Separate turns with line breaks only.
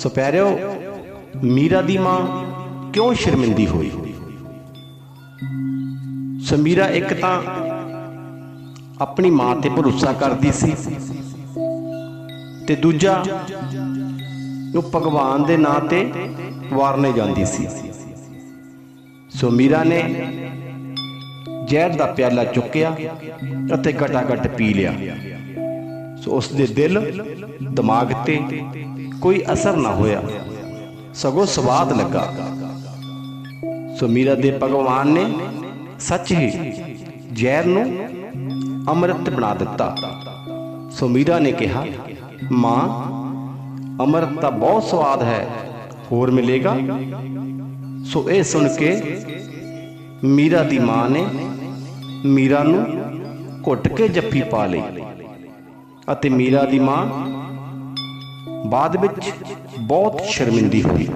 ਸੋ ਪਿਆਰਿਓ, ਮੀਰਾ ਦੀ ਮਾਂ ਕਿਉਂ ਸ਼ਰਮਿੰਦੀ ਹੋਈ? ਸੋ ਮੀਰਾ ਇੱਕ ਤਾਂ ਆਪਣੀ ਮਾਂ ਤੇ ਭਰੋਸਾ ਕਰਦੀ ਸੀ ਤੇ ਦੂਜਾ ਉਹ ਭਗਵਾਨ ਦੇ ਨਾਂ ਤੇ ਵਾਰਨੇ ਜਾਂਦੀ ਸੀ। ਸੋ ਮੀਰਾ ਨੇ ਜ਼ਹਿਰ ਦਾ ਪਿਆਲਾ ਚੁੱਕਿਆ ਅਤੇ ਘਟਾ-ਘਟ ਪੀ ਲਿਆ। ਸੋ ਉਸ ਦੇ ਦਿਲ, ਦਿਮਾਗ ਤੇ ਕੋਈ ਅਸਰ ਨਾ ਹੋਇਆ। ਸਗੋਂ ਸਵਾਦ ਲੱਗਾ। ਸੋ ਮੀਰਾ ਦੇ ਭਗਵਾਨ ਨੇ ਸੱਚ ਹੀ ਜ਼ਹਿਰ ਨੂੰ ਅੰਮ੍ਰਿਤ ਬਣਾ ਦਿੱਤਾ। ਸੋ ਮੀਰਾ ਨੇ ਕਿਹਾ, ਮਾਂ, ਅੰਮ੍ਰਿਤ ਤਾਂ ਬਹੁਤ ਸਵਾਦ ਹੈ, ਹੋਰ ਮਿਲੇਗਾ? ਸੋ ਇਹ ਸੁਣ ਕੇ ਮੀਰਾ ਦੀ ਮਾਂ ਨੇ ਮੀਰਾ ਨੂੰ ਘੁੱਟ ਕੇ ਜੱਫੀ ਪਾ ਲਈ। ਅਤੇ ਮੀਰਾ ਦੀ ਮਾਂ ਬਾਅਦ ਵਿੱਚ ਬਹੁਤ ਸ਼ਰਮਿੰਦੀ ਹੋਈ।